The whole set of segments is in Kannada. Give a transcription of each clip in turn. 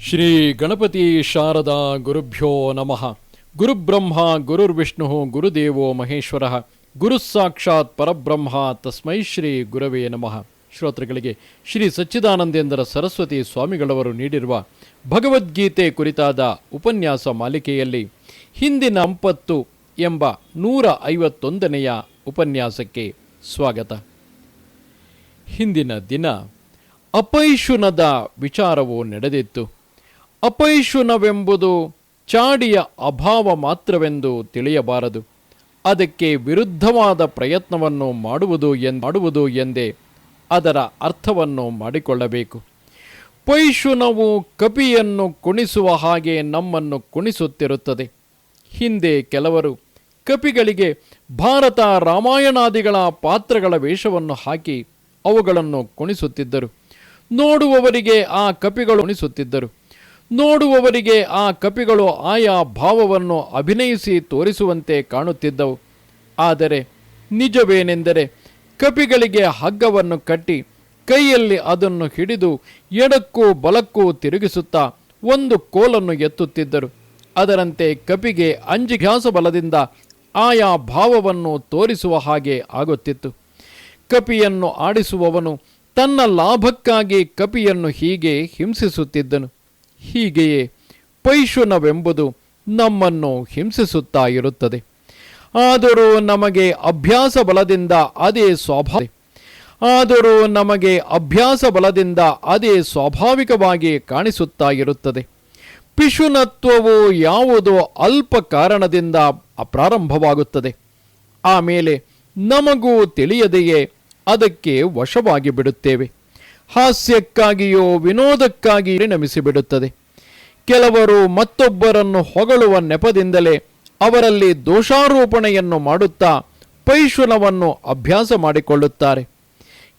ಶ್ರೀ ಗಣಪತಿ ಶಾರದಾ ಗುರುಭ್ಯೋ ನಮಃ. ಗುರುಬ್ರಹ್ಮ, ಗುರುರ್ವಿಷ್ಣು, ಗುರುದೇವೋ ಮಹೇಶ್ವರ ಗುರು ಸಾಕ್ಷಾತ್ ಪರಬ್ರಹ್ಮ ತಸ್ಮೈ ಶ್ರೀ ಗುರವೇ ನಮಃ. ಶ್ರೋತೃಗಳಿಗೆ ಶ್ರೀ ಸಚ್ಚಿದಾನಂದೇಂದ್ರ ಸರಸ್ವತಿ ಸ್ವಾಮಿಗಳವರು ನೀಡಿರುವ ಭಗವದ್ಗೀತೆ ಕುರಿತಾದ ಉಪನ್ಯಾಸ ಮಾಲಿಕೆಯಲ್ಲಿ ಹಿಂದಿನ ಅಂಪತ್ತು ಎಂಬ ನೂರ ಐವತ್ತೊಂದನೆಯ ಉಪನ್ಯಾಸಕ್ಕೆ ಸ್ವಾಗತ. ಹಿಂದಿನ ದಿನ ಅಪೈಶುನದ ವಿಚಾರವು ನಡೆದಿತ್ತು. ಅಪೈಶುನವೆಂಬುದು ಚಾಡಿಯ ಅಭಾವ ಮಾತ್ರವೆಂದು ತಿಳಿಯಬಾರದು. ಅದಕ್ಕೆ ವಿರುದ್ಧವಾದ ಪ್ರಯತ್ನವನ್ನು ಮಾಡುವುದು ಎನ್, ಮಾಡುವುದು ಎಂದೇ ಅದರ ಅರ್ಥವನ್ನು ಮಾಡಿಕೊಳ್ಳಬೇಕು. ಪೈಶುನವು ಕಪಿಯನ್ನು ಕುಣಿಸುವ ಹಾಗೆ ನಮ್ಮನ್ನು ಕುಣಿಸುತ್ತಿರುತ್ತದೆ. ಹಿಂದೆ ಕೆಲವರು ಕಪಿಗಳಿಗೆ ಭಾರತ ರಾಮಾಯಣಾದಿಗಳ ಪಾತ್ರಗಳ ವೇಷವನ್ನು ಹಾಕಿ ಅವುಗಳನ್ನು ಕುಣಿಸುತ್ತಿದ್ದರು. ನೋಡುವವರಿಗೆ ಆ ಕಪಿಗಳು ಕುಣಿಸುತ್ತಿದ್ದರು. ನೋಡುವವರಿಗೆ ಆ ಕಪಿಗಳು ಆಯಾ ಭಾವವನ್ನು ಅಭಿನಯಿಸಿ ತೋರಿಸುವಂತೆ ಕಾಣುತ್ತಿದ್ದವು. ಆದರೆ ನಿಜವೇನೆಂದರೆ ಕಪಿಗಳಿಗೆ ಹಗ್ಗವನ್ನು ಕಟ್ಟಿ ಕೈಯಲ್ಲಿ ಅದನ್ನು ಹಿಡಿದು ಎಡಕ್ಕೂ ಬಲಕ್ಕೂ ತಿರುಗಿಸುತ್ತಾ ಒಂದು ಕೋಲನ್ನು ಎತ್ತುತ್ತಿದ್ದರು. ಅದರಂತೆ ಕಪಿಗೆ ಅಂಜಿಘ್ಯಾಸ ಬಲದಿಂದ ಆಯಾ ಭಾವವನ್ನು ತೋರಿಸುವ ಹಾಗೆ ಆಗುತ್ತಿತ್ತು. ಕಪಿಯನ್ನು ಆಡಿಸುವವನು ತನ್ನ ಲಾಭಕ್ಕಾಗಿ ಕಪಿಯನ್ನು ಹೀಗೆ ಹಿಂಸಿಸುತ್ತಿದ್ದನು. ಹೀಗೆಯೇ ಪೈಶುನವೆಂಬುದು ನಮ್ಮನ್ನು ಹಿಂಸಿಸುತ್ತಾ ಇರುತ್ತದೆ. ಆದರೂ ನಮಗೆ ಅಭ್ಯಾಸ ಬಲದಿಂದ ಅದೇ ಸ್ವಾಭಾವಿಕ ಆದರೂ ನಮಗೆ ಅಭ್ಯಾಸ ಬಲದಿಂದ ಅದೇ ಸ್ವಾಭಾವಿಕವಾಗಿ ಕಾಣಿಸುತ್ತಾ ಇರುತ್ತದೆ. ಪಿಶುನತ್ವವು ಯಾವುದೋ ಅಲ್ಪ ಕಾರಣದಿಂದ ಪ್ರಾರಂಭವಾಗುತ್ತದೆ ಆಮೇಲೆ ನಮಗೂ ತಿಳಿಯದೆಯೇ ಅದಕ್ಕೆ ವಶವಾಗಿ ಬಿಡುತ್ತೇವೆ ಹಾಸ್ಯಕ್ಕಾಗಿಯೋ ವಿನೋದಕ್ಕಾಗಿ ನಮಿಸಿಬಿಡುತ್ತದೆ ಕೆಲವರು ಮತ್ತೊಬ್ಬರನ್ನು ಹೊಗಳುವ ನೆಪದಿಂದಲೇ ಅವರಲ್ಲಿ ದೋಷಾರೋಪಣೆಯನ್ನು ಮಾಡುತ್ತಾ ಪೈಶುನವನ್ನು ಅಭ್ಯಾಸ ಮಾಡಿಕೊಳ್ಳುತ್ತಾರೆ.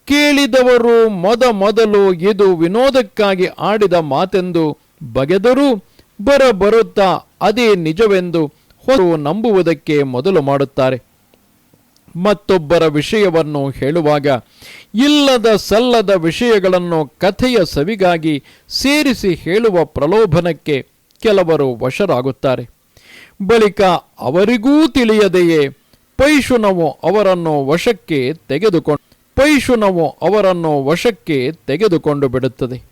ಕೇಳಿದವರು ಮೊದ ಮೊದಲು ಇದು ವಿನೋದಕ್ಕಾಗಿ ಆಡಿದ ಮಾತೆಂದು ಬಗೆದರೂ ಬರುತ್ತಾ ಅದೇ ನಿಜವೆಂದು ಹೊರ ನಂಬುವುದಕ್ಕೆ ಮೊದಲು ಮಾಡುತ್ತಾರೆ. ಮತ್ತೊಬ್ಬರ ವಿಷಯವನ್ನು ಹೇಳುವಾಗ, ಇಲ್ಲದ ಸಲ್ಲದ ವಿಷಯಗಳನ್ನು ಕಥೆಯ ಸವಿಗಾಗಿ ಸೇರಿಸಿ ಹೇಳುವ ಪ್ರಲೋಭನಕ್ಕೆ ಕೆಲವರು ವಶರಾಗುತ್ತಾರೆ. ಬಳಿಕ ಅವರಿಗೂ ತಿಳಿಯದೆಯೇ, ಪೈಶುನವು ಅವರನ್ನು ವಶಕ್ಕೆ ತೆಗೆದುಕೊಂಡು, ಪೈಶುನವು ಅವರನ್ನು ವಶಕ್ಕೆ ತೆಗೆದುಕೊಂಡು ಬಿಡುತ್ತದೆ.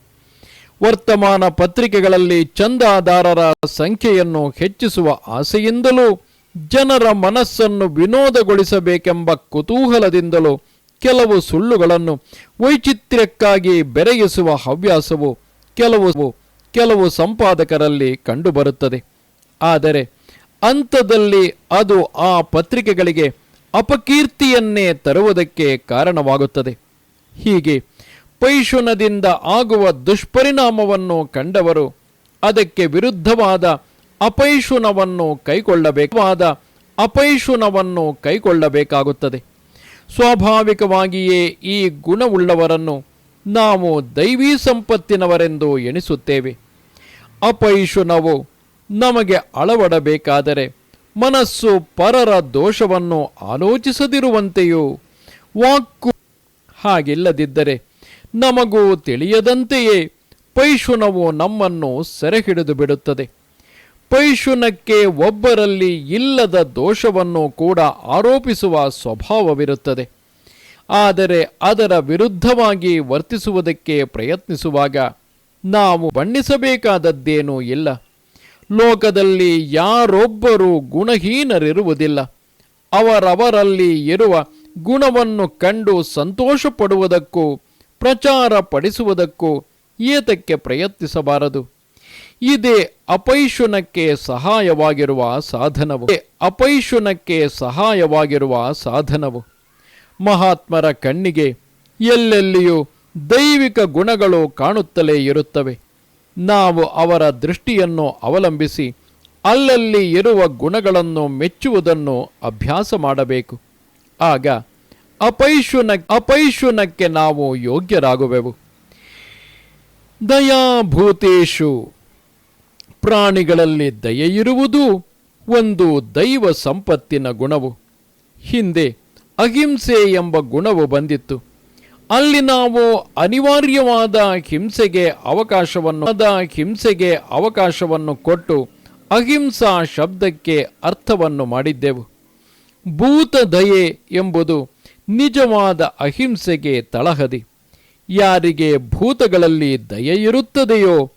ವರ್ತಮಾನ ಪತ್ರಿಕೆಗಳಲ್ಲಿ ಚಂದಾದಾರರ ಸಂಖ್ಯೆಯನ್ನು ಹೆಚ್ಚಿಸುವ ಆಸೆಯಿಂದಲೂ ಜನರ ಮನಸ್ಸನ್ನು ವಿನೋದಗೊಳಿಸಬೇಕೆಂಬ ಕುತೂಹಲದಿಂದಲೂ ಕೆಲವು ಸುಳ್ಳುಗಳನ್ನು ವೈಚಿತ್ರ್ಯಕ್ಕಾಗಿ ಬೆರೆಯಿಸುವ ಹವ್ಯಾಸವು ಕೆಲವು ಕೆಲವು ಸಂಪಾದಕರಲ್ಲಿ ಕಂಡುಬರುತ್ತದೆ. ಆದರೆ ಅಂಥದಲ್ಲಿ ಅದು ಆ ಪತ್ರಿಕೆಗಳಿಗೆ ಅಪಕೀರ್ತಿಯನ್ನೇ ತರುವುದಕ್ಕೆ ಕಾರಣವಾಗುತ್ತದೆ. ಹೀಗೆ ಪೈಶುನದಿಂದ ಆಗುವ ದುಷ್ಪರಿಣಾಮವನ್ನು ಕಂಡವರು ಅದಕ್ಕೆ ವಿರುದ್ಧವಾದ ಅಪೈಶುನವನ್ನು ಕೈಗೊಳ್ಳಬೇಕಾದ ಅಪೈಶುನವನ್ನು ಕೈಗೊಳ್ಳಬೇಕಾಗುತ್ತದೆ ಸ್ವಾಭಾವಿಕವಾಗಿಯೇ ಈ ಗುಣವುಳ್ಳವರನ್ನು ನಾವು ದೈವೀ ಸಂಪತ್ತಿನವರೆಂದು ಎಣಿಸುತ್ತೇವೆ. ಅಪೈಶುನವು ನಮಗೆ ಅಳವಡಬೇಕಾದರೆ ಮನಸ್ಸು ಪರರ ದೋಷವನ್ನು ಆಲೋಚಿಸದಿರುವಂತೆಯೂ ವಾಕ್ಕು ಹಾಗಿಲ್ಲದಿದ್ದರೆ ನಮಗೂ ತಿಳಿಯದಂತೆಯೇ ಪೈಶುನವು ನಮ್ಮನ್ನು ಸೆರೆಹಿಡಿದು ಬಿಡುತ್ತದೆ. ಪೈಶುನಕ್ಕೆ ಒಬ್ಬರಲ್ಲಿ ಇಲ್ಲದ ದೋಷವನ್ನು ಕೂಡ ಆರೋಪಿಸುವ ಸ್ವಭಾವವಿರುತ್ತದೆ. ಆದರೆ ಅದರ ವಿರುದ್ಧವಾಗಿ ವರ್ತಿಸುವುದಕ್ಕೆ ಪ್ರಯತ್ನಿಸುವಾಗ ನಾವು ಬಣ್ಣಿಸಬೇಕಾದದ್ದೇನೂ ಇಲ್ಲ. ಲೋಕದಲ್ಲಿ ಯಾರೊಬ್ಬರೂ ಗುಣಹೀನರಿರುವುದಿಲ್ಲ. ಅವರವರಲ್ಲಿ ಇರುವ ಗುಣವನ್ನು ಕಂಡು ಸಂತೋಷಪಡುವುದಕ್ಕೂ ಪ್ರಚಾರ ಪಡಿಸುವುದಕ್ಕೂ ಏತಕ್ಕೆ ಪ್ರಯತ್ನಿಸಬಾರದು. ಇದೇ ಅಪೈಶುನಕ್ಕೆ ಸಹಾಯವಾಗಿರುವ ಸಾಧನವು. ಅಪೈಶುನಕ್ಕೆ ಸಹಾಯವಾಗಿರುವ ಸಾಧನವು. ಮಹಾತ್ಮರ ಕಣ್ಣಿಗೆ ಎಲ್ಲೆಲ್ಲಿಯೂ ದೈವಿಕ ಗುಣಗಳು ಕಾಣುತ್ತಲೇ ಇರುತ್ತವೆ. ನಾವು ಅವರ ದೃಷ್ಟಿಯನ್ನು ಅವಲಂಬಿಸಿ ಅಲ್ಲಲ್ಲಿ ಇರುವ ಗುಣಗಳನ್ನು ಮೆಚ್ಚುವುದನ್ನು ಅಭ್ಯಾಸ ಮಾಡಬೇಕು. ಆಗ ಅಪೈಶುನ, ಅಪೈಶುನಕ್ಕೆ ನಾವು ಯೋಗ್ಯರಾಗುವೆವು. ದಯಾಭೂತೇಶು ಪ್ರಾಣಿಗಳಲ್ಲಿ ದಯೆಯಿರುವುದು ಒಂದು ದೈವ ಸಂಪತ್ತಿನ ಗುಣವು. ಹಿಂದೆ ಅಹಿಂಸೆ ಎಂಬ ಗುಣವು ಬಂದಿತ್ತು. ಅಲ್ಲಿ ನಾವು ಅನಿವಾರ್ಯವಾದ ಹಿಂಸೆಗೆ ಅವಕಾಶವನ್ನು ಹಿಂಸೆಗೆ ಅವಕಾಶವನ್ನು ಕೊಟ್ಟು ಅಹಿಂಸಾ ಶಬ್ದಕ್ಕೆ ಅರ್ಥವನ್ನು ಮಾಡಿದ್ದೆವು. ಭೂತ ದಯೆ ಎಂಬುದು ನಿಜವಾದ ಅಹಿಂಸೆಗೆ ತಳಹದಿ. ಯಾರಿಗೆ ಭೂತಗಳಲ್ಲಿ ದಯೆ ಇರುತ್ತದೆಯೋ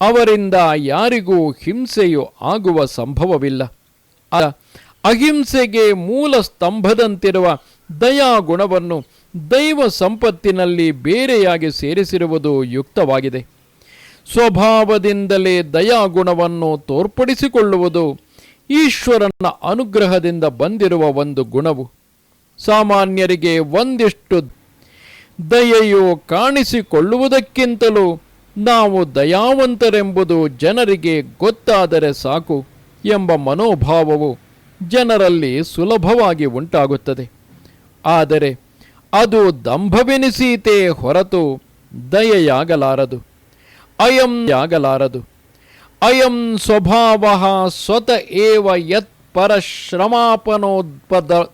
ಅವರಿಂದ ಯಾರಿಗೂ ಹಿಂಸೆಯು ಆಗುವ ಸಂಭವವಿಲ್ಲ. ಅಹಿಂಸೆಗೆ ಮೂಲ ಸ್ತಂಭದಂತಿರುವ ದಯಾ ಗುಣವನ್ನು ದೈವ ಸಂಪತ್ತಿನಲ್ಲಿ ಬೇರೆಯಾಗಿ ಸೇರಿಸಿರುವುದು ಯುಕ್ತವಾಗಿದೆ. ಸ್ವಭಾವದಿಂದಲೇ ದಯಾಗುಣವನ್ನು ತೋರ್ಪಡಿಸಿಕೊಳ್ಳುವುದು ಈಶ್ವರನ ಅನುಗ್ರಹದಿಂದ ಬಂದಿರುವ ಒಂದು ಗುಣವು. ಸಾಮಾನ್ಯರಿಗೆ ಒಂದಿಷ್ಟು ದಯೆಯು ಕಾಣಿಸಿಕೊಳ್ಳುವುದಕ್ಕಿಂತಲೂ ನಾವು ದಯಾವಂತರೆಂಬುದು ಜನರಿಗೆ ಗೊತ್ತಾದರೆ ಸಾಕು ಎಂಬ ಮನೋಭಾವವು ಜನರಲ್ಲಿ ಸುಲಭವಾಗಿ ಉಂಟಾಗುತ್ತದೆ. ಆದರೆ ಅದು ದಂಭವೆನಿಸೀತೇ ಹೊರತು ದಯೆಯಾಗಲಾರದು. ಅಯಂ ಯಾಗಲಾರದು. ಅಯಂ ಸ್ವಭಾವ ಸ್ವತ ಏವ ಯತ್ ಪರಶ್ರಮಾಪನೋತ್ಪದ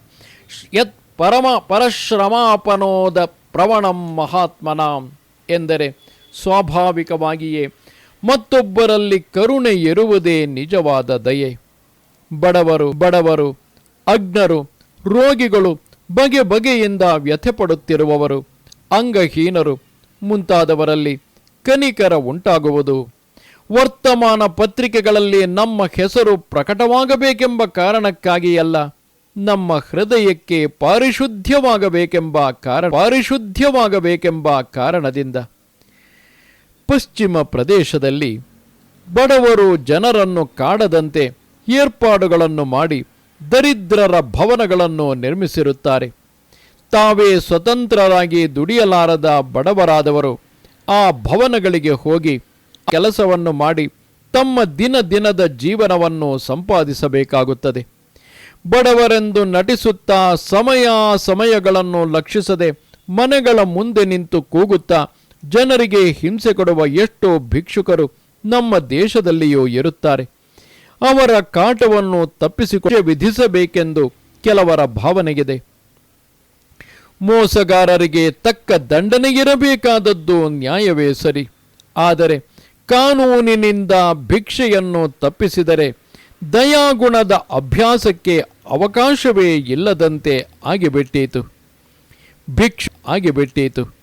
ಯತ್ ಪರಮ ಪರಶ್ರಮಾಪನೋದ ಪ್ರವಣಂ ಮಹಾತ್ಮನಾಂ ಎಂದರೆ ಸ್ವಾಭಾವಿಕವಾಗಿಯೇ ಮತ್ತೊಬ್ಬರಲ್ಲಿ ಕರುಣೆ ಇರುವುದೇ ನಿಜವಾದ ದಯೆ. ಬಡವರು ಬಡವರು ಅಗ್ನರು ರೋಗಿಗಳು ಬಗೆ ಬಗೆಯಿಂದ ವ್ಯಥೆಪಡುತ್ತಿರುವವರು, ಅಂಗಹೀನರು, ಮುಂತಾದವರಲ್ಲಿ ಕನಿಕರ ಉಂಟಾಗುವುದು. ವರ್ತಮಾನ ಪತ್ರಿಕೆಗಳಲ್ಲಿ ನಮ್ಮ ಹೆಸರು ಪ್ರಕಟವಾಗಬೇಕೆಂಬ ಕಾರಣಕ್ಕಾಗಿಯಲ್ಲ, ನಮ್ಮ ಹೃದಯಕ್ಕೆ ಪಾರಿಶುದ್ಧವಾಗಬೇಕೆಂಬ ಕಾರಣ ಪಾರಿಶುದ್ಧವಾಗಬೇಕೆಂಬ ಕಾರಣದಿಂದ. ಪಶ್ಚಿಮ ಪ್ರದೇಶದಲ್ಲಿ ಬಡವರು ಜನರನ್ನು ಕಾಡದಂತೆ ಏರ್ಪಾಡುಗಳನ್ನು ಮಾಡಿ ದರಿದ್ರರ ಭವನಗಳನ್ನು ನಿರ್ಮಿಸಿರುತ್ತಾರೆ. ತಾವೇ ಸ್ವತಂತ್ರರಾಗಿ ದುಡಿಯಲಾರದ ಬಡವರಾದವರು ಆ ಭವನಗಳಿಗೆ ಹೋಗಿ ಕೆಲಸವನ್ನು ಮಾಡಿ ತಮ್ಮ ದಿನ ದಿನದ ಜೀವನವನ್ನು ಸಂಪಾದಿಸಬೇಕಾಗುತ್ತದೆ. ಬಡವರೆಂದು ನಟಿಸುತ್ತಾ ಸಮಯ ಸಮಯಗಳನ್ನು ಲಕ್ಷಿಸದೆ ಮನೆಗಳ ಮುಂದೆ ನಿಂತು ಕೂಗುತ್ತಾ ಜನರಿಗೆ ಹಿಂಸೆ ಕೊಡುವ ಎಷ್ಟೋ ಭಿಕ್ಷುಕರು ನಮ್ಮ ದೇಶದಲ್ಲಿಯೂ ಇರುತ್ತಾರೆ. ಅವರ ಕಾಟವನ್ನು ತಪ್ಪಿಸಿಕೊಂಡು ವಿಧಿಸಬೇಕೆಂದು ಕೆಲವರ ಭಾವನೆಗಿದೆ. ಮೋಸಗಾರರಿಗೆ ತಕ್ಕ ದಂಡನೆಗಿರಬೇಕಾದದ್ದು ನ್ಯಾಯವೇ ಸರಿ. ಆದರೆ ಕಾನೂನಿನಿಂದ ಭಿಕ್ಷೆಯನ್ನು ತಪ್ಪಿಸಿದರೆ ದಯಾಗುಣದ ಅಭ್ಯಾಸಕ್ಕೆ ಅವಕಾಶವೇ ಇಲ್ಲದಂತೆ ಆಗಿಬಿಟ್ಟೀತು. ಭಿಕ್ಷ ಆಗಿಬಿಟ್ಟೀತು.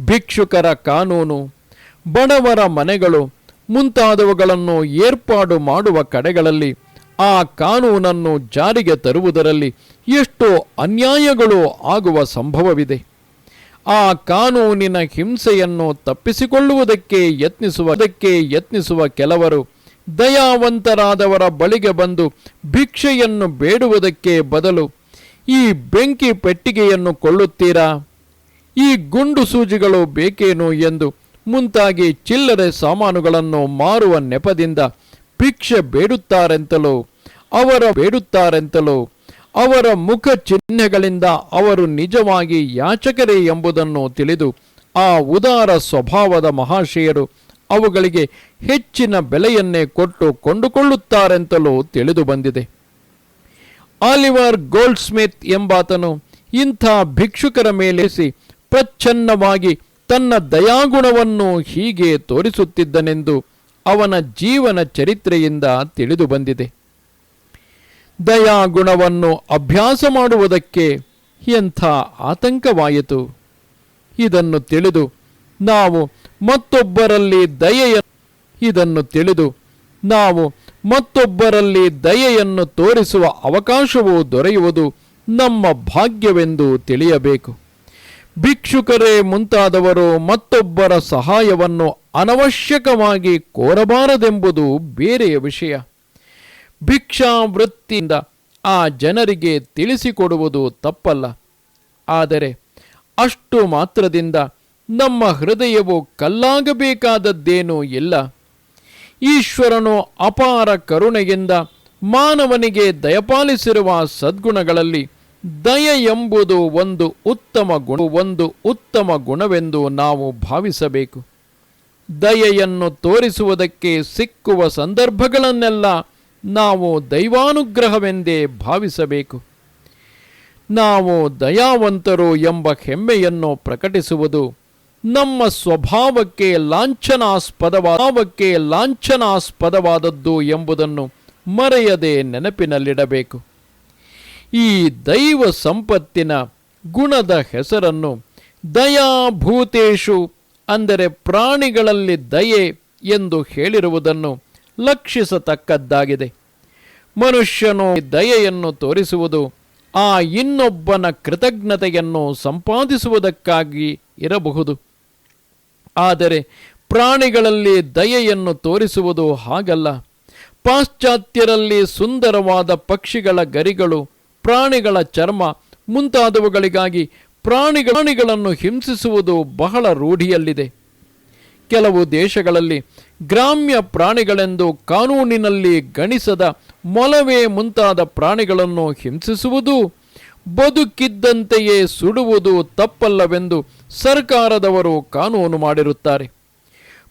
ಭಿಕ್ಷುಕರ ಕಾನೂನು, ಬಡವರ ಮನೆಗಳು ಮುಂತಾದವುಗಳನ್ನು ಏರ್ಪಾಡು ಮಾಡುವ ಕಡೆಗಳಲ್ಲಿ ಆ ಕಾನೂನನ್ನು ಜಾರಿಗೆ ತರುವುದರಲ್ಲಿ ಎಷ್ಟು ಅನ್ಯಾಯಗಳು ಆಗುವ ಸಂಭವವಿದೆ. ಆ ಕಾನೂನಿನ ಹಿಂಸೆಯನ್ನು ತಪ್ಪಿಸಿಕೊಳ್ಳುವುದಕ್ಕೆ ಯತ್ನಿಸುವ, ಅದಕ್ಕೆ ಯತ್ನಿಸುವ ಕೆಲವರು ದಯಾವಂತರಾದವರ ಬಳಿಗೆ ಬಂದು ಭಿಕ್ಷೆಯನ್ನು ಬೇಡುವುದಕ್ಕೆ ಬದಲು ಈ ಬೆಂಕಿ ಪೆಟ್ಟಿಗೆಯನ್ನು ಕೊಳ್ಳುತ್ತೀರಾ? ಈ ಗುಂಡು ಸೂಜಿಗಳು ಬೇಕೇನು ಎಂದು ಮುಂತಾಗಿ ಚಿಲ್ಲರೆ ಸಾಮಾನುಗಳನ್ನು ಮಾರುವ ನೆಪದಿಂದ ಭಿಕ್ಷೆ ಬೇಡುತ್ತಾರೆಂತಲೂ, ಅವರ ಬೇಡುತ್ತಾರೆಂತಲೂ, ಅವರ ಮುಖ ಚಿಹ್ನೆಗಳಿಂದ ಅವರು ನಿಜವಾಗಿ ಯಾಚಕರೇ ಎಂಬುದನ್ನು ತಿಳಿದು ಆ ಉದಾರ ಸ್ವಭಾವದ ಮಹಾಶಯರು ಅವುಗಳಿಗೆ ಹೆಚ್ಚಿನ ಬೆಲೆಯನ್ನೇ ಕೊಟ್ಟು ಕೊಂಡುಕೊಳ್ಳುತ್ತಾರೆಂತಲೂ ತಿಳಿದು ಬಂದಿದೆ. ಆಲಿವರ್ ಗೋಲ್ಡ್ ಸ್ಮಿತ್ ಎಂಬಾತನು ಇಂಥ ಭಿಕ್ಷುಕರ ಮೇಲೆಸಿ ಪ್ರಚ್ಛನ್ನವಾಗಿ ತನ್ನ ದಯಾಗುಣವನ್ನು ಹೀಗೆ ತೋರಿಸುತ್ತಿದ್ದನೆಂದು ಅವನ ಜೀವನ ಚರಿತ್ರೆಯಿಂದ ತಿಳಿದು ಬಂದಿದೆ. ದಯಾಗುಣವನ್ನು ಅಭ್ಯಾಸ ಮಾಡುವುದಕ್ಕೆ ಎಂಥ ಆತಂಕವಾಯಿತು. ಇದನ್ನು ತಿಳಿದು ನಾವು ಮತ್ತೊಬ್ಬರಲ್ಲಿ ದಯೆಯ ಇದನ್ನು ತಿಳಿದು ನಾವು ಮತ್ತೊಬ್ಬರಲ್ಲಿ ದಯೆಯನ್ನು ತೋರಿಸುವ ಅವಕಾಶವು ದೊರೆಯುವುದು ನಮ್ಮ ಭಾಗ್ಯವೆಂದು ತಿಳಿಯಬೇಕು. ಭಿಕ್ಷುಕರೇ ಮುಂತಾದವರು ಮತ್ತೊಬ್ಬರ ಸಹಾಯವನ್ನು ಅನವಶ್ಯಕವಾಗಿ ಕೋರಬಾರದೆಂಬುದು ಬೇರೆಯ ವಿಷಯ. ಭಿಕ್ಷಾ ವೃತ್ತಿಯಿಂದ ಆ ಜನರಿಗೆ ತಿಳಿಸಿಕೊಡುವುದು ತಪ್ಪಲ್ಲ. ಆದರೆ ಅಷ್ಟು ಮಾತ್ರದಿಂದ ನಮ್ಮ ಹೃದಯವು ಕಲ್ಲಾಗಬೇಕಾದದ್ದೇನೂ ಇಲ್ಲ. ಈಶ್ವರನು ಅಪಾರ ಕರುಣೆಯಿಂದ ಮಾನವನಿಗೆ ದಯಪಾಲಿಸಿರುವ ಸದ್ಗುಣಗಳಲ್ಲಿ ದಯ ಎಂಬುದು ಒಂದು ಉತ್ತಮ ಗುಣ, ಒಂದು ಉತ್ತಮ ಗುಣವೆಂದು ನಾವು ಭಾವಿಸಬೇಕು. ದಯೆಯನ್ನು ತೋರಿಸುವುದಕ್ಕೆ ಸಿಕ್ಕುವ ಸಂದರ್ಭಗಳನ್ನೆಲ್ಲ ನಾವು ದೈವಾನುಗ್ರಹವೆಂದೇ ಭಾವಿಸಬೇಕು. ನಾವು ದಯಾವಂತರು ಎಂಬ ಹೆಮ್ಮೆಯನ್ನು ಪ್ರಕಟಿಸುವುದು ನಮ್ಮ ಸ್ವಭಾವಕ್ಕೆ ಲಾಂಛನಾಸ್ಪದವಾದಕ್ಕೆ ಲಾಂಛನಾಸ್ಪದವಾದದ್ದು ಎಂಬುದನ್ನು ಮರೆಯದೆ ನೆನಪಿನಲ್ಲಿಡಬೇಕು. ಈ ದೈವ ಸಂಪತ್ತಿನ ಗುಣದ ಹೆಸರನ್ನು ದಯಾಭೂತೇಶು, ಅಂದರೆ ಪ್ರಾಣಿಗಳಲ್ಲಿ ದಯೆ ಎಂದು ಹೇಳಿರುವುದನ್ನು ಲಕ್ಷಿಸತಕ್ಕದ್ದಾಗಿದೆ. ಮನುಷ್ಯನು ದಯೆಯನ್ನು ತೋರಿಸುವುದು, ಆ ಇನ್ನೊಬ್ಬನ ಕೃತಜ್ಞತೆಯನ್ನು ಸಂಪಾದಿಸುವುದಕ್ಕಾಗಿ ಇರಬಹುದು. ಆದರೆ ಪ್ರಾಣಿಗಳಲ್ಲಿ ದಯೆಯನ್ನು ತೋರಿಸುವುದು ಹಾಗಲ್ಲ. ಪಾಶ್ಚಾತ್ಯರಲ್ಲಿ ಸುಂದರವಾದ ಪಕ್ಷಿಗಳ ಗರಿಗಳು ಪ್ರಾಣಿಗಳ ಚರ್ಮ ಮುಂತಾದವುಗಳಿಗಾಗಿ ಪ್ರಾಣಿಗ ಪ್ರಾಣಿಗಳನ್ನು ಹಿಂಸಿಸುವುದು ಬಹಳ ರೂಢಿಯಲ್ಲಿದೆ. ಕೆಲವು ದೇಶಗಳಲ್ಲಿ ಗ್ರಾಮ್ಯ ಪ್ರಾಣಿಗಳೆಂದು ಕಾನೂನಿನಲ್ಲಿ ಗಣಿಸದ ಮೊಲವೇ ಮುಂತಾದ ಪ್ರಾಣಿಗಳನ್ನು ಹಿಂಸಿಸುವುದು, ಬದುಕಿದ್ದಂತೆಯೇ ಸುಡುವುದು ತಪ್ಪಲ್ಲವೆಂದು ಸರ್ಕಾರದವರು ಕಾನೂನು ಮಾಡಿರುತ್ತಾರೆ.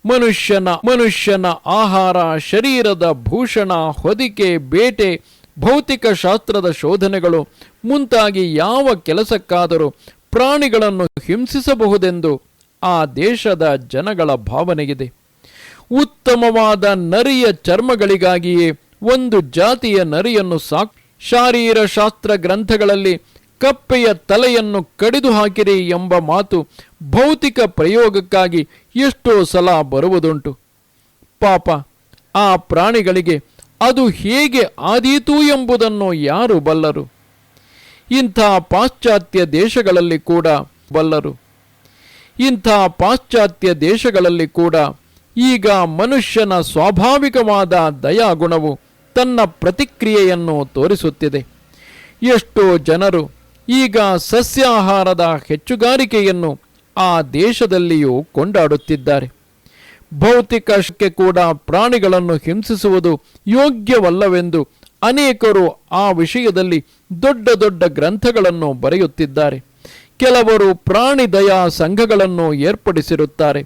ಮನುಷ್ಯನ ಮನುಷ್ಯನ ಆಹಾರ, ಶರೀರದ ಭೂಷಣ, ಹೊದಿಕೆ, ಬೇಟೆ ಭೌತಿಕ ಶಾಸ್ತ್ರದ ಶೋಧನೆಗಳು ಮುಂತಾಗಿ ಯಾವ ಕೆಲಸಕ್ಕಾದರೂ ಪ್ರಾಣಿಗಳನ್ನು ಹಿಂಸಿಸಬಹುದೆಂದು ಆ ದೇಶದ ಜನಗಳ ಭಾವನೆಗಿದೆ. ಉತ್ತಮವಾದ ನರಿಯ ಚರ್ಮಗಳಿಗಾಗಿಯೇ ಒಂದು ಜಾತಿಯ ನರಿಯನ್ನು ಸಾಕ್, ಶಾರೀರ ಶಾಸ್ತ್ರ ಗ್ರಂಥಗಳಲ್ಲಿ ಕಪ್ಪೆಯ ತಲೆಯನ್ನು ಕಡಿದು ಹಾಕಿರಿ ಎಂಬ ಮಾತು ಭೌತಿಕ ಪ್ರಯೋಗಕ್ಕಾಗಿ ಎಷ್ಟೋ ಸಲ ಬರುವುದುಂಟು. ಪಾಪ, ಆ ಪ್ರಾಣಿಗಳಿಗೆ ಅದು ಹೇಗೆ ಆದೀತು ಎಂಬುದನ್ನು ಯಾರು ಬಲ್ಲರು? ಇಂಥ ಪಾಶ್ಚಾತ್ಯ ದೇಶಗಳಲ್ಲಿ ಕೂಡ ಬಲ್ಲರು. ಇಂಥ ಪಾಶ್ಚಾತ್ಯ ದೇಶಗಳಲ್ಲಿ ಕೂಡ ಈಗ ಮನುಷ್ಯನ ಸ್ವಾಭಾವಿಕವಾದ ದಯಾಗುಣವು ತನ್ನ ಪ್ರತಿಕ್ರಿಯೆಯನ್ನು ತೋರಿಸುತ್ತಿದೆ. ಎಷ್ಟೋ ಜನರು ಈಗ ಸಸ್ಯಾಹಾರದ ಹೆಚ್ಚುಗಾರಿಕೆಯನ್ನು ಆ ದೇಶದಲ್ಲಿಯೂ ಕೊಂಡಾಡುತ್ತಿದ್ದಾರೆ. ಭೌತಿಕಕ್ಕೆ ಕೂಡ ಪ್ರಾಣಿಗಳನ್ನು ಹಿಂಸಿಸುವುದು ಯೋಗ್ಯವಲ್ಲವೆಂದು ಅನೇಕರು ಆ ವಿಷಯದಲ್ಲಿ ದೊಡ್ಡ ದೊಡ್ಡ ಗ್ರಂಥಗಳನ್ನು ಬರೆಯುತ್ತಿದ್ದಾರೆ. ಕೆಲವರು ಪ್ರಾಣಿ ದಯಾ ಸಂಘಗಳನ್ನು ಏರ್ಪಡಿಸಿರುತ್ತಾರೆ.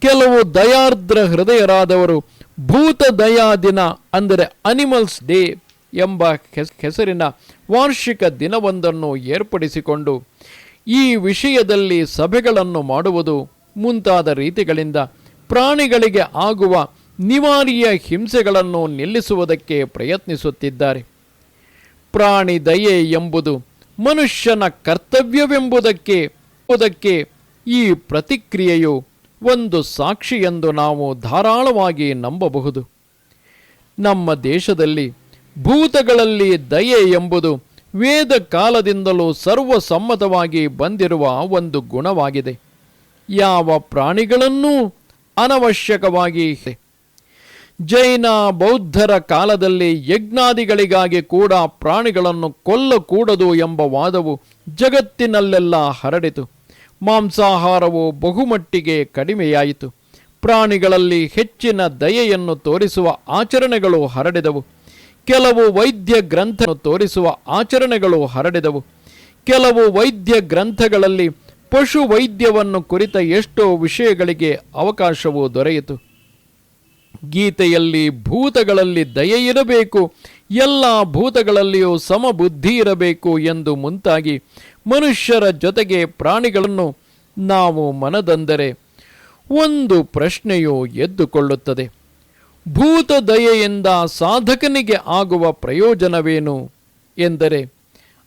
ಕೆಲವು ದಯಾರ್ದ್ರ ಹೃದಯರಾದವರು ಭೂತ ದಯಾ ದಿನ ಅಂದರೆ ಅನಿಮಲ್ಸ್ ಡೇ ಎಂಬ ಹೆಸ್- ಹೆಸರಿನ ವಾರ್ಷಿಕ ದಿನವೊಂದನ್ನು ಏರ್ಪಡಿಸಿಕೊಂಡು ಈ ವಿಷಯದಲ್ಲಿ ಸಭೆಗಳನ್ನು ಮಾಡುವುದು ಮುಂತಾದ ರೀತಿಗಳಿಂದ ಪ್ರಾಣಿಗಳಿಗೆ ಆಗುವ ನಿವಾರಿಯ ಹಿಂಸೆಗಳನ್ನು ನಿಲ್ಲಿಸುವುದಕ್ಕೆ ಪ್ರಯತ್ನಿಸುತ್ತಿದ್ದಾರೆ. ಪ್ರಾಣಿ ದಯೆ ಎಂಬುದು ಮನುಷ್ಯನ ಕರ್ತವ್ಯವೆಂಬುದಕ್ಕೆ ಎಂಬುದಕ್ಕೆ ಈ ಪ್ರತಿಕ್ರಿಯೆಯು ಒಂದು ಸಾಕ್ಷಿ ಎಂದು ನಾವು ಧಾರಾಳವಾಗಿ ನಂಬಬಹುದು. ನಮ್ಮ ದೇಶದಲ್ಲಿ ಭೂತಗಳಲ್ಲಿ ದಯೆ ಎಂಬುದು ವೇದ ಕಾಲದಿಂದಲೂ ಸರ್ವಸಮ್ಮತವಾಗಿ ಬಂದಿರುವ ಒಂದು ಗುಣವಾಗಿದೆ. ಯಾವ ಪ್ರಾಣಿಗಳನ್ನೂ ಅನವಶ್ಯಕವಾಗಿ ಜೈನ ಬೌದ್ಧರ ಕಾಲದಲ್ಲಿ ಯಜ್ಞಾದಿಗಳಿಗಾಗಿ ಕೂಡ ಪ್ರಾಣಿಗಳನ್ನು ಕೊಲ್ಲಕೂಡದು ಎಂಬ ವಾದವು ಜಗತ್ತಿನಲ್ಲೆಲ್ಲ ಹರಡಿತು. ಮಾಂಸಾಹಾರವು ಬಹುಮಟ್ಟಿಗೆ ಕಡಿಮೆಯಾಯಿತು. ಪ್ರಾಣಿಗಳಲ್ಲಿ ಹೆಚ್ಚಿನ ದಯೆಯನ್ನು ತೋರಿಸುವ ಆಚರಣೆಗಳು ಹರಡಿದವು. ಕೆಲವು ವೈದ್ಯ ಗ್ರಂಥ ತೋರಿಸುವ ಆಚರಣೆಗಳು ಹರಡಿದವು. ಕೆಲವು ವೈದ್ಯ ಗ್ರಂಥಗಳಲ್ಲಿ ಪಶು ವೈದ್ಯವನ್ನು ಕುರಿತ ಎಷ್ಟೋ ವಿಷಯಗಳಿಗೆ ಅವಕಾಶವು ದೊರೆಯಿತು. ಗೀತೆಯಲ್ಲಿ ಭೂತಗಳಲ್ಲಿ ದಯೆ ಇರಬೇಕು, ಎಲ್ಲ ಭೂತಗಳಲ್ಲಿಯೂ ಸಮಬುದ್ಧಿ ಇರಬೇಕು ಎಂದು ಮುಂತಾಗಿ ಮನುಷ್ಯರ ಜೊತೆಗೆ ಪ್ರಾಣಿಗಳನ್ನು ನಾವು ಮನದಂದರೆ ಒಂದು ಪ್ರಶ್ನೆಯು ಎದ್ದುಕೊಳ್ಳುತ್ತದೆ. ಭೂತ ದಯೆಯಿಂದ ಸಾಧಕನಿಗೆ ಆಗುವ ಪ್ರಯೋಜನವೇನು? ಎಂದರೆ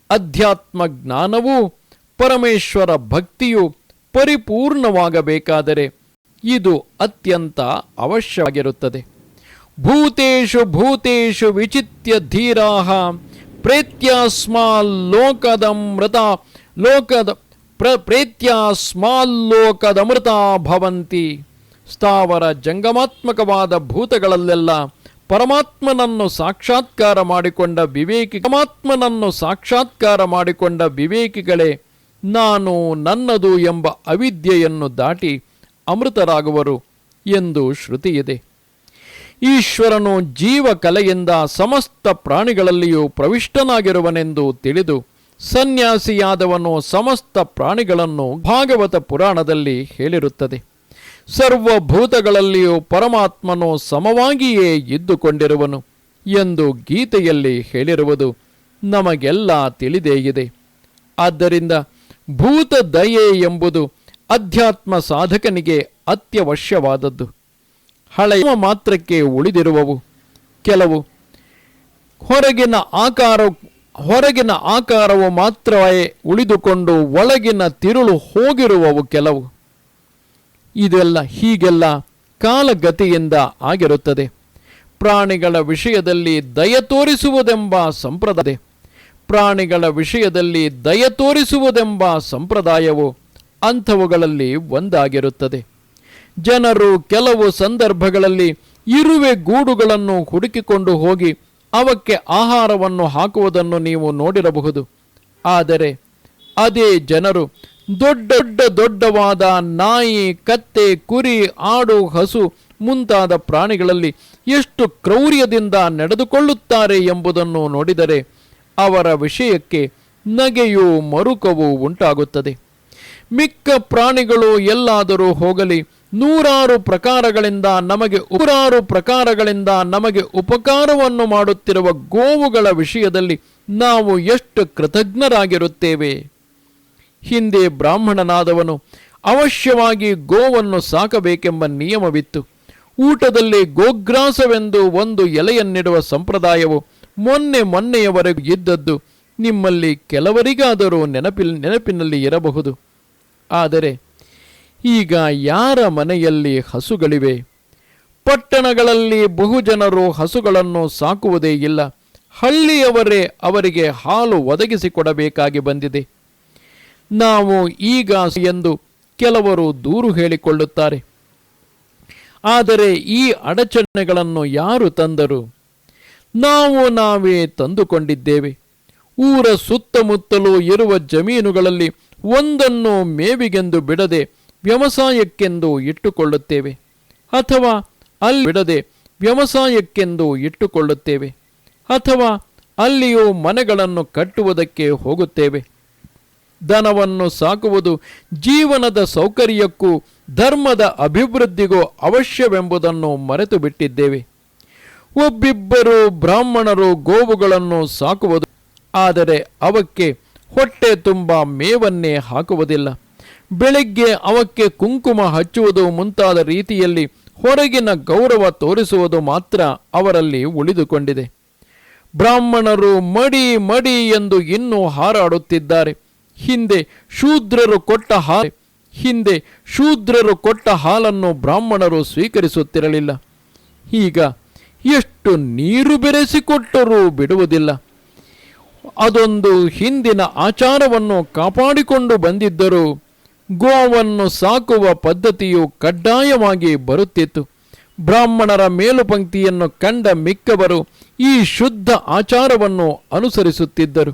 ಅಧ್ಯಾತ್ಮ ಜ್ಞಾನವೂ ಪರಮೇಶ್ವರ ಭಕ್ತಿಯು ಪರಿಪೂರ್ಣವಾಗಬೇಕಾದರೆ ಇದು ಅತ್ಯಂತ ಅವಶ್ಯವಾಗಿರುತ್ತದೆ. ಭೂತೇಶು ಭೂತೇಶು ವಿಚಿತ್ಯ ಧೀರಾಹ, ಪ್ರೇತ್ಯಾಸ್ಮಾಲ್ಲೋಕದಮೃತ, ಲೋಕದ ಪ್ರ, ಪ್ರೇತ್ಯಾಸ್ಮಾಲ್ಲೋಕದಮೃತ ಭವಂತಿ. ಸ್ಥಾವರ ಜಂಗಮಾತ್ಮಕವಾದ ಭೂತಗಳಲ್ಲೆಲ್ಲ ಪರಮಾತ್ಮನನ್ನು ಸಾಕ್ಷಾತ್ಕಾರ ಮಾಡಿಕೊಂಡ ವಿವೇಕಿ, ಪರಮಾತ್ಮನನ್ನು ಸಾಕ್ಷಾತ್ಕಾರ ಮಾಡಿಕೊಂಡ ವಿವೇಕಿಗಳೇ ನಾನು ನನ್ನದು ಎಂಬ ಅವಿದ್ಯೆಯನ್ನು ದಾಟಿ ಅಮೃತರಾಗುವರು ಎಂದು ಶ್ರುತಿಯಿದೆ. ಈಶ್ವರನು ಜೀವ ಕಲೆಯಿಂದ ಸಮಸ್ತ ಪ್ರಾಣಿಗಳಲ್ಲಿಯೂ ಪ್ರವಿಷ್ಟನಾಗಿರುವನೆಂದು ತಿಳಿದು ಸನ್ಯಾಸಿಯಾದವನು ಸಮಸ್ತ ಪ್ರಾಣಿಗಳನ್ನು ಭಾಗವತ ಪುರಾಣದಲ್ಲಿ ಹೇಳಿರುತ್ತದೆ. ಸರ್ವಭೂತಗಳಲ್ಲಿಯೂ ಪರಮಾತ್ಮನು ಸಮವಾಗಿಯೇ ಇದ್ದುಕೊಂಡಿರುವನು ಎಂದು ಗೀತೆಯಲ್ಲಿ ಹೇಳಿರುವುದು ನಮಗೆಲ್ಲ ತಿಳಿದೇ ಇದೆ. ಆದ್ದರಿಂದ ಭೂತ ದಯೆ ಎಂಬುದು ಅಧ್ಯಾತ್ಮ ಸಾಧಕನಿಗೆ ಅತ್ಯವಶ್ಯವಾದದ್ದು. ಹಳೆಯ ಮಾತ್ರಕ್ಕೆ ಉಳಿದಿರುವವು. ಕೆಲವು ಹೊರಗಿನ ಆಕಾರ ಹೊರಗಿನ ಆಕಾರವು ಮಾತ್ರವೇ ಉಳಿದುಕೊಂಡು ಒಳಗಿನ ತಿರುಳು ಹೋಗಿರುವವು ಕೆಲವು. ಇದೆಲ್ಲ ಹೀಗೆಲ್ಲ ಕಾಲಗತಿಯಿಂದ ಆಗಿರುತ್ತದೆ. ಪ್ರಾಣಿಗಳ ವಿಷಯದಲ್ಲಿ ದಯ ತೋರಿಸುವುದೆಂಬ ಸಂಪ್ರದಾಯ. ಪ್ರಾಣಿಗಳ ವಿಷಯದಲ್ಲಿ ದಯ ತೋರಿಸುವುದೆಂಬ ಸಂಪ್ರದಾಯವು ಅಂಥವುಗಳಲ್ಲಿ ಒಂದಾಗಿರುತ್ತದೆ. ಜನರು ಕೆಲವು ಸಂದರ್ಭಗಳಲ್ಲಿ ಇರುವೆ ಗೂಡುಗಳನ್ನು ಹುಡುಕಿಕೊಂಡು ಹೋಗಿ ಅವಕ್ಕೆ ಆಹಾರವನ್ನು ಹಾಕುವುದನ್ನು ನೀವು ನೋಡಿರಬಹುದು. ಆದರೆ ಅದೇ ಜನರು ದೊಡ್ಡ ದೊಡ್ಡ ದೊಡ್ಡವಾದ ನಾಯಿ, ಕತ್ತೆ, ಕುರಿ, ಆಡು, ಹಸು ಮುಂತಾದ ಪ್ರಾಣಿಗಳಲ್ಲಿ ಎಷ್ಟು ಕ್ರೌರ್ಯದಿಂದ ನಡೆದುಕೊಳ್ಳುತ್ತಾರೆ ಎಂಬುದನ್ನು ನೋಡಿದರೆ ಅವರ ವಿಷಯಕ್ಕೆ ನಗೆಯೂ ಮರುಕವೂ ಉಂಟಾಗುತ್ತದೆ. ಮಿಕ್ಕ ಪ್ರಾಣಿಗಳು ಎಲ್ಲಾದರೂ ಹೋಗಲಿ, ನೂರಾರು ಪ್ರಕಾರಗಳಿಂದ ನಮಗೆ ನೂರಾರು ಪ್ರಕಾರಗಳಿಂದ ನಮಗೆ ಉಪಕಾರವನ್ನು ಮಾಡುತ್ತಿರುವ ಗೋವುಗಳ ವಿಷಯದಲ್ಲಿ ನಾವು ಎಷ್ಟು ಕೃತಜ್ಞರಾಗಿರುತ್ತೇವೆ. ಹಿಂದೆ ಬ್ರಾಹ್ಮಣನಾದವನು ಅವಶ್ಯವಾಗಿ ಗೋವನ್ನು ಸಾಕಬೇಕೆಂಬ ನಿಯಮವಿತ್ತು. ಊಟದಲ್ಲಿ ಗೋಗ್ರಾಸವೆಂದು ಒಂದು ಎಲೆಯನ್ನಿಡುವ ಸಂಪ್ರದಾಯವು ಮೊನ್ನೆ ಮೊನ್ನೆಯವರೆಗೂ ಇದ್ದದ್ದು ನಿಮ್ಮಲ್ಲಿ ಕೆಲವರಿಗಾದರೂ ನೆನಪಿ ನೆನಪಿನಲ್ಲಿ ಇರಬಹುದು. ಆದರೆ ಈಗ ಯಾರ ಮನೆಯಲ್ಲಿ ಹಸುಗಳಿವೆ? ಪಟ್ಟಣಗಳಲ್ಲಿ ಬಹುಜನರು ಹಸುಗಳನ್ನು ಸಾಕುವುದೇ ಇಲ್ಲ. ಹಳ್ಳಿಯವರೇ ಅವರಿಗೆ ಹಾಲು ಒದಗಿಸಿಕೊಡಬೇಕಾಗಿ ಬಂದಿದೆ. ನಾವು ಈಗ ಎಂದು ಕೆಲವರು ದೂರು ಹೇಳಿಕೊಳ್ಳುತ್ತಾರೆ. ಆದರೆ ಈ ಅಡಚಣೆಗಳನ್ನು ಯಾರು ತಂದರು? ನಾವು ನಾವೇ ತಂದುಕೊಂಡಿದ್ದೇವೆ. ಊರ ಸುತ್ತಮುತ್ತಲೂ ಇರುವ ಜಮೀನುಗಳಲ್ಲಿ ಒಂದನ್ನು ಮೇವಿಗೆಂದು ಬಿಡದೆ ವ್ಯವಸಾಯಕ್ಕೆಂದು ಇಟ್ಟುಕೊಳ್ಳುತ್ತೇವೆ. ಅಥವಾ ಅಲ್ಲಿ ಬಿಡದೆ ವ್ಯವಸಾಯಕ್ಕೆಂದು ಇಟ್ಟುಕೊಳ್ಳುತ್ತೇವೆ. ಅಥವಾ ಅಲ್ಲಿಯೂ ಮನೆಗಳನ್ನು ಕಟ್ಟುವುದಕ್ಕೆ ಹೋಗುತ್ತೇವೆ. ದನವನ್ನು ಸಾಕುವುದು ಜೀವನದ ಸೌಕರ್ಯಕ್ಕೂ ಧರ್ಮದ ಅಭಿವೃದ್ಧಿಗೂ ಅವಶ್ಯವೆಂಬುದನ್ನು ಮರೆತು ಬಿಟ್ಟಿದ್ದೇವೆ ಒಬ್ಬಿಬ್ಬರು ಬ್ರಾಹ್ಮಣರು ಗೋವುಗಳನ್ನು ಸಾಕುವುದು, ಆದರೆ ಅವಕ್ಕೆ ಹೊಟ್ಟೆ ತುಂಬ ಮೇವನ್ನೇ ಹಾಕುವುದಿಲ್ಲ. ಬೆಳಿಗ್ಗೆ ಅವಕ್ಕೆ ಕುಂಕುಮ ಹಚ್ಚುವುದು ಮುಂತಾದ ರೀತಿಯಲ್ಲಿ ಹೊರಗಿನ ಗೌರವ ತೋರಿಸುವುದು ಮಾತ್ರ ಅವರಲ್ಲಿ ಉಳಿದುಕೊಂಡಿದೆ. ಬ್ರಾಹ್ಮಣರು ಮಡಿ ಮಡಿ ಎಂದು ಇನ್ನೂ ಹಾರಾಡುತ್ತಿದ್ದಾರೆ. ಹಿಂದೆ ಶೂದ್ರರು ಕೊಟ್ಟ ಹಾ ಹಿಂದೆ ಶೂದ್ರರು ಕೊಟ್ಟ ಹಾಲನ್ನು ಬ್ರಾಹ್ಮಣರು ಸ್ವೀಕರಿಸುತ್ತಿರಲಿಲ್ಲ. ಈಗ ಎಷ್ಟು ನೀರು ಬೆರೆಸಿಕೊಟ್ಟರೂ ಬಿಡುವುದಿಲ್ಲ. ಅದೊಂದು ಹಿಂದಿನ ಆಚಾರವನ್ನು ಕಾಪಾಡಿಕೊಂಡು ಬಂದಿದ್ದರೂ ಗೋವನ್ನು ಸಾಕುವ ಪದ್ಧತಿಯು ಕಡ್ಡಾಯವಾಗಿ ಬರುತ್ತಿತ್ತು. ಬ್ರಾಹ್ಮಣರ ಮೇಲುಪಂಕ್ತಿಯನ್ನು ಕಂಡ ಮಿಕ್ಕವರು ಈ ಶುದ್ಧ ಆಚಾರವನ್ನು ಅನುಸರಿಸುತ್ತಿದ್ದರು.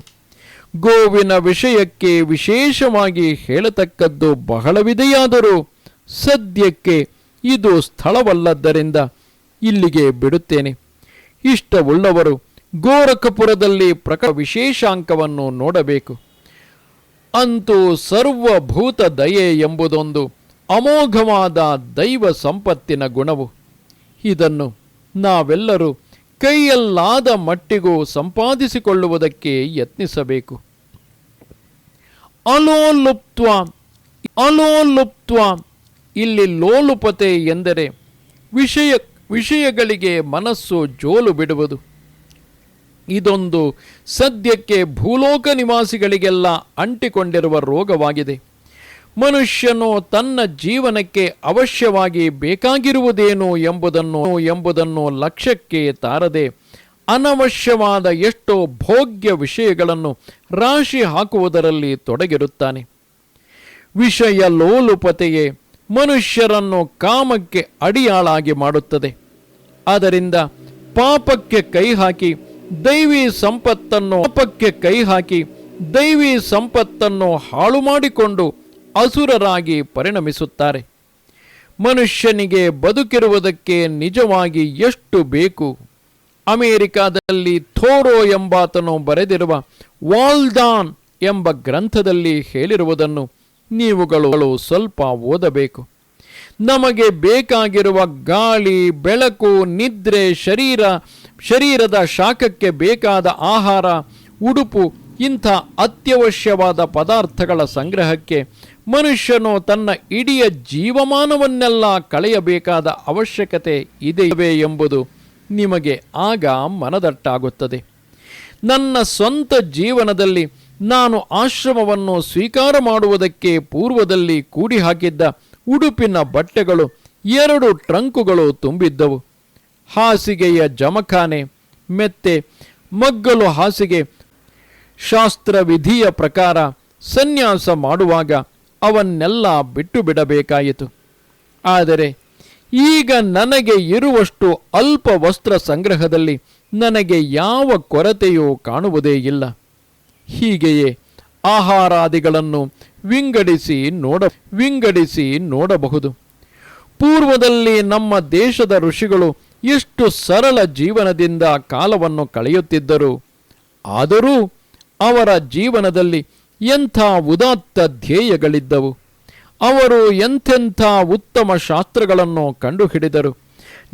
ಗೋವಿನ ವಿಷಯಕ್ಕೆ ವಿಶೇಷವಾಗಿ ಹೇಳತಕ್ಕದ್ದು ಬಹಳವಿದೆಯಾದರೂ ಸದ್ಯಕ್ಕೆ ಇದು ಸ್ಥಳವಲ್ಲದ್ದರಿಂದ ಇಲ್ಲಿಗೆ ಬಿಡುತ್ತೇನೆ. ಇಷ್ಟವುಳ್ಳವರು ಗೋರಖಪುರದಲ್ಲಿ ಪ್ರಕ ವಿಶೇಷಾಂಕವನ್ನು ನೋಡಬೇಕು. ಅಂತೂ ಸರ್ವಭೂತ ದಯೆ ಎಂಬುದೊಂದು ಅಮೋಘವಾದ ದೈವ ಸಂಪತ್ತಿನ ಗುಣವು. ಇದನ್ನು ನಾವೆಲ್ಲರೂ ಕೈಯಲ್ಲಾದ ಮಟ್ಟಿಗೂ ಸಂಪಾದಿಸಿಕೊಳ್ಳುವುದಕ್ಕೆ ಯತ್ನಿಸಬೇಕು. ಅಲೋಲುಪ್ತ್ವ ಅಲೋಲುಪ್ತ್ವ, ಇಲ್ಲಿ ಲೋಲುಪತೆ ಎಂದರೆ ವಿಷಯ ವಿಷಯಗಳಿಗೆ ಮನಸ್ಸು ಜೋಲು ಬಿಡುವುದು. ಇದೊಂದು ಸದ್ಯಕ್ಕೆ ಭೂಲೋಕ ನಿವಾಸಿಗಳಿಗೆಲ್ಲ ಅಂಟಿಕೊಂಡಿರುವ ರೋಗವಾಗಿದೆ. ಮನುಷ್ಯನು ತನ್ನ ಜೀವನಕ್ಕೆ ಅವಶ್ಯವಾಗಿ ಬೇಕಾಗಿರುವುದೇನು ಎಂಬುದನ್ನು ಎಂಬುದನ್ನು ಲಕ್ಷ್ಯಕ್ಕೆ ತಾರದೆ ಅನವಶ್ಯವಾದ ಎಷ್ಟೋ ಭೋಗ್ಯ ವಿಷಯಗಳನ್ನು ರಾಶಿ ಹಾಕುವುದರಲ್ಲಿ ತೊಡಗಿರುತ್ತಾನೆ. ವಿಷಯ ಲೋಲುಪತೆಯೇ ಮನುಷ್ಯರನ್ನು ಕಾಮಕ್ಕೆ ಅಡಿಯಾಳಾಗಿ ಮಾಡುತ್ತದೆ. ಆದ್ದರಿಂದ ಪಾಪಕ್ಕೆ ಕೈ ಹಾಕಿ ದೈವಿ ಸಂಪತ್ತನ್ನು ಪಾಪಕ್ಕೆ ಕೈ ಹಾಕಿ ದೈವಿ ಸಂಪತ್ತನ್ನು ಹಾಳು ಮಾಡಿಕೊಂಡು ಅಸುರರಾಗಿ ಪರಿಣಮಿಸುತ್ತಾರೆ. ಮನುಷ್ಯನಿಗೆ ಬದುಕಿರುವುದಕ್ಕೆ ನಿಜವಾಗಿ ಎಷ್ಟು ಬೇಕು? ಅಮೆರಿಕಾದಲ್ಲಿ ಥೋರೋ ಎಂಬಾತನು ಬರೆದಿರುವ ವಾಲ್ದಾನ್ ಎಂಬ ಗ್ರಂಥದಲ್ಲಿ ಹೇಳಿರುವುದನ್ನು ನೀವುಗಳು ಸ್ವಲ್ಪ ಓದಬೇಕು. ನಮಗೆ ಬೇಕಾಗಿರುವ ಗಾಳಿ, ಬೆಳಕು, ನಿದ್ರೆ, ಶರೀರ, ಶರೀರದ ಶಾಖಕ್ಕೆ ಬೇಕಾದ ಆಹಾರ, ಉಡುಪು, ಇಂಥ ಅತ್ಯವಶ್ಯವಾದ ಪದಾರ್ಥಗಳ ಸಂಗ್ರಹಕ್ಕೆ ಮನುಷ್ಯನು ತನ್ನ ಇಡೀ ಜೀವಮಾನವನ್ನೆಲ್ಲ ಕಳೆಯಬೇಕಾದ ಅವಶ್ಯಕತೆ ಇದೆಯೇ ಎಂಬುದು ನಿಮಗೆ ಆಗ ಮನದಟ್ಟಾಗುತ್ತದೆ. ನನ್ನ ಸ್ವಂತ ಜೀವನದಲ್ಲಿ ನಾನು ಆಶ್ರಮವನ್ನು ಸ್ವೀಕಾರ ಮಾಡುವುದಕ್ಕೆ ಪೂರ್ವದಲ್ಲಿ ಕೂಡಿ ಹಾಕಿದ್ದ ಉಡುಪಿನ ಬಟ್ಟೆಗಳು ಎರಡು ಟ್ರಂಕುಗಳು ತುಂಬಿದ್ದವು. ಹಾಸಿಗೆಯ ಜಮಖಾನೆ, ಮೆತ್ತೆ, ಮಗ್ಗಲು ಹಾಸಿಗೆ ಶಾಸ್ತ್ರ ವಿಧಿಯ ಪ್ರಕಾರ ಸನ್ಯಾಸ ಮಾಡುವಾಗ ಅವನ್ನೆಲ್ಲ ಬಿಟ್ಟು ಬಿಡಬೇಕಾಯಿತು ಆದರೆ ಈಗ ನನಗೆ ಇರುವಷ್ಟು ಅಲ್ಪ ವಸ್ತ್ರ ಸಂಗ್ರಹದಲ್ಲಿ ನನಗೆ ಯಾವ ಕೊರತೆಯೂ ಕಾಣುವುದೇ ಇಲ್ಲ. ಹೀಗೆಯೇ ಆಹಾರಾದಿಗಳನ್ನು ವಿಂಗಡಿಸಿ ನೋಡ, ವಿಂಗಡಿಸಿ ನೋಡಬಹುದು. ಪೂರ್ವದಲ್ಲಿ ನಮ್ಮ ದೇಶದ ಋಷಿಗಳು ಎಷ್ಟು ಸರಳ ಜೀವನದಿಂದ ಕಾಲವನ್ನು ಕಳೆಯುತ್ತಿದ್ದರು. ಆದರೂ ಅವರ ಜೀವನದಲ್ಲಿ ಎಂಥ ಉದಾತ್ತ ಧ್ಯೇಯಗಳಿದ್ದವು. ಅವರು ಎಂಥೆಂಥ ಉತ್ತಮ ಶಾಸ್ತ್ರಗಳನ್ನು ಕಂಡುಹಿಡಿದರು.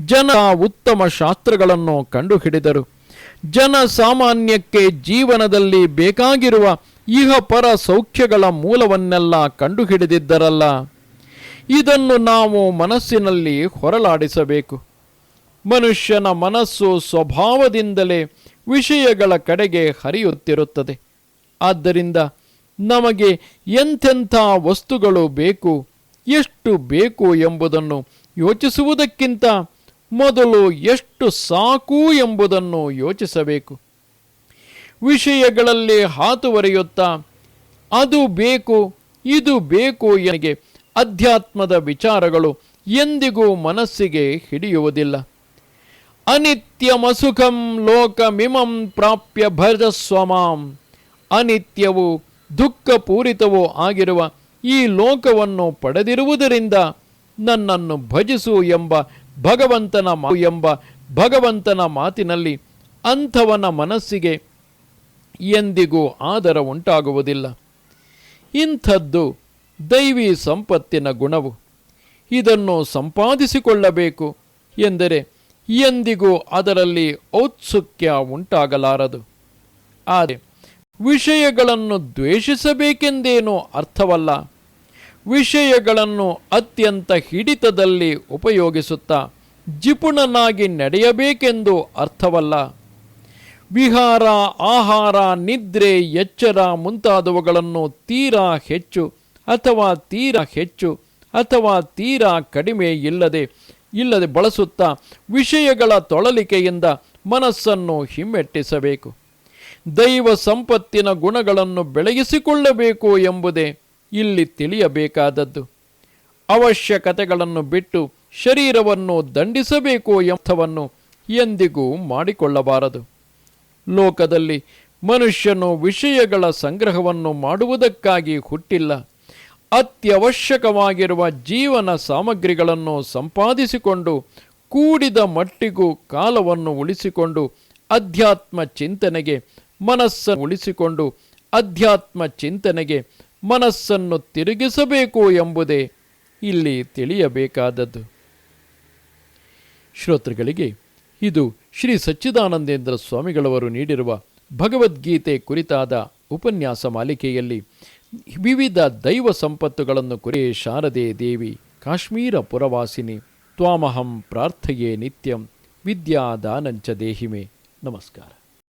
ಜನ ಉತ್ತಮ ಶಾಸ್ತ್ರಗಳನ್ನು ಕಂಡುಹಿಡಿದರು. ಜನ ಸಾಮಾನ್ಯಕ್ಕೆ ಜೀವನದಲ್ಲಿ ಬೇಕಾಗಿರುವ ಇಹಪರ ಸೌಖ್ಯಗಳ ಮೂಲವನ್ನೆಲ್ಲ ಕಂಡುಹಿಡಿದಿದ್ದರಲ್ಲ. ಇದನ್ನು ನಾವು ಮನಸ್ಸಿನಲ್ಲಿ ಹೊರಲಾಡಿಸಬೇಕು. ಮನುಷ್ಯನ ಮನಸ್ಸು ಸ್ವಭಾವದಿಂದಲೇ ವಿಷಯಗಳ ಕಡೆಗೆ ಹರಿಯುತ್ತಿರುತ್ತದೆ. ಆದ್ದರಿಂದ ನಮಗೆ ಎಂಥೆಂಥ ವಸ್ತುಗಳು ಬೇಕು, ಎಷ್ಟು ಬೇಕು ಎಂಬುದನ್ನು ಯೋಚಿಸುವುದಕ್ಕಿಂತ ಮೊದಲು ಎಷ್ಟು ಸಾಕು ಎಂಬುದನ್ನು ಯೋಚಿಸಬೇಕು. ವಿಷಯಗಳಲ್ಲಿ ಹಾತುವರಿಯುತ್ತಾ ಅದು ಬೇಕು, ಇದು ಬೇಕು ಎನಗೆ ಅಧ್ಯಾತ್ಮದ ವಿಚಾರಗಳು ಎಂದಿಗೂ ಮನಸ್ಸಿಗೆ ಹಿಡಿಯುವುದಿಲ್ಲ. ಅನಿತ್ಯಮಸುಖಂ ಲೋಕಮಿಮಂ ಪ್ರಾಪ್ಯ ಭಜಸ್ವಮಾಂ. ಅನಿತ್ಯವೂ ದುಃಖಪೂರಿತವೂ ಆಗಿರುವ ಈ ಲೋಕವನ್ನು ಪಡೆದಿರುವುದರಿಂದ ನನ್ನನ್ನು ಭಜಿಸು ಎಂಬ ಭಗವಂತನ ಮಾ ಎಂಬ ಭಗವಂತನ ಮಾತಿನಲ್ಲಿ ಅಂಥವನ ಮನಸ್ಸಿಗೆ ಎಂದಿಗೂ ಆದರ ಉಂಟಾಗುವುದಿಲ್ಲ. ಇಂಥದ್ದು ದೈವಿ ಸಂಪತ್ತಿನ ಗುಣವು. ಇದನ್ನು ಸಂಪಾದಿಸಿಕೊಳ್ಳಬೇಕು ಎಂದರೆ ಎಂದಿಗೂ ಅದರಲ್ಲಿ ಔತ್ಸುಕ್ಯ ಉಂಟಾಗಲಾರದು. ಆದರೆ ವಿಷಯಗಳನ್ನು ದ್ವೇಷಿಸಬೇಕೆಂದೇನೂ ಅರ್ಥವಲ್ಲ. ವಿಷಯಗಳನ್ನು ಅತ್ಯಂತ ಹಿಡಿತದಲ್ಲಿ ಉಪಯೋಗಿಸುತ್ತಾ ಜಿಪುಣನಾಗಿ ನಡೆಯಬೇಕೆಂದು ಅರ್ಥವಲ್ಲ. ವಿಹಾರ, ಆಹಾರ, ನಿದ್ರೆ, ಎಚ್ಚರ ಮುಂತಾದವುಗಳನ್ನು ತೀರಾ ಹೆಚ್ಚು ಅಥವಾ ತೀರಾ ಹೆಚ್ಚು ಅಥವಾ ತೀರಾ ಕಡಿಮೆ ಇಲ್ಲದೆ ಇಲ್ಲದೆ ಬಳಸುತ್ತಾ ವಿಷಯಗಳ ತೊಳಲಿಕೆಯಿಂದ ಮನಸ್ಸನ್ನು ಹಿಮ್ಮೆಟ್ಟಿಸಬೇಕು. ದೈವ ಸಂಪತ್ತಿನ ಗುಣಗಳನ್ನು ಬೆಳಗಿಸಿಕೊಳ್ಳಬೇಕು ಎಂಬುದೇ ಇಲ್ಲಿ ತಿಳಿಯಬೇಕಾದದ್ದು. ಅವಶ್ಯಕತೆಗಳನ್ನು ಬಿಟ್ಟು ಶರೀರವನ್ನು ದಂಡಿಸಬೇಕು ಎಂಥವನ್ನು ಎಂದಿಗೂ ಮಾಡಿಕೊಳ್ಳಬಾರದು. ಲೋಕದಲ್ಲಿ ಮನುಷ್ಯನು ವಿಷಯಗಳ ಸಂಗ್ರಹವನ್ನು ಮಾಡುವುದಕ್ಕಾಗಿ ಹುಟ್ಟಿಲ್ಲ. ಅತ್ಯವಶ್ಯಕವಾಗಿರುವ ಜೀವನ ಸಾಮಗ್ರಿಗಳನ್ನು ಸಂಪಾದಿಸಿಕೊಂಡು ಕೂಡಿದ ಮಟ್ಟಿಗೂ ಕಾಲವನ್ನು ಉಳಿಸಿಕೊಂಡು ಅಧ್ಯಾತ್ಮ ಚಿಂತನೆಗೆ ಮನಸ್ಸನ್ನು ಉಳಿಸಿಕೊಂಡು ಅಧ್ಯಾತ್ಮ ಚಿಂತನೆಗೆ ಮನಸ್ಸನ್ನು ತಿರುಗಿಸಬೇಕು ಎಂಬುದೇ ಇಲ್ಲಿ ತಿಳಿಯಬೇಕಾದದ್ದು. ಶ್ರೋತೃಗಳಿಗೆ, ಇದು ಶ್ರೀ ಸಚ್ಚಿದಾನಂದೇಂದ್ರ ಸ್ವಾಮಿಗಳವರು ನೀಡಿರುವ ಭಗವದ್ಗೀತೆ ಕುರಿತಾದ ಉಪನ್ಯಾಸ ಮಾಲಿಕೆಯಲ್ಲಿ ವಿವಿಧ ದೈವ ಸಂಪತ್ತುಗಳನ್ನು ಕುರಿ ಶಾರದೆ ದೇವಿ ಕಾಶ್ಮೀರ ಪುರವಾಸಿನಿ ತ್ವಾಮಹಂ ಪ್ರಾರ್ಥಯೇ ನಿತ್ಯಂ ವಿದ್ಯಾದಾನಂಚ ದೇಹಿಮೆ. ನಮಸ್ಕಾರ.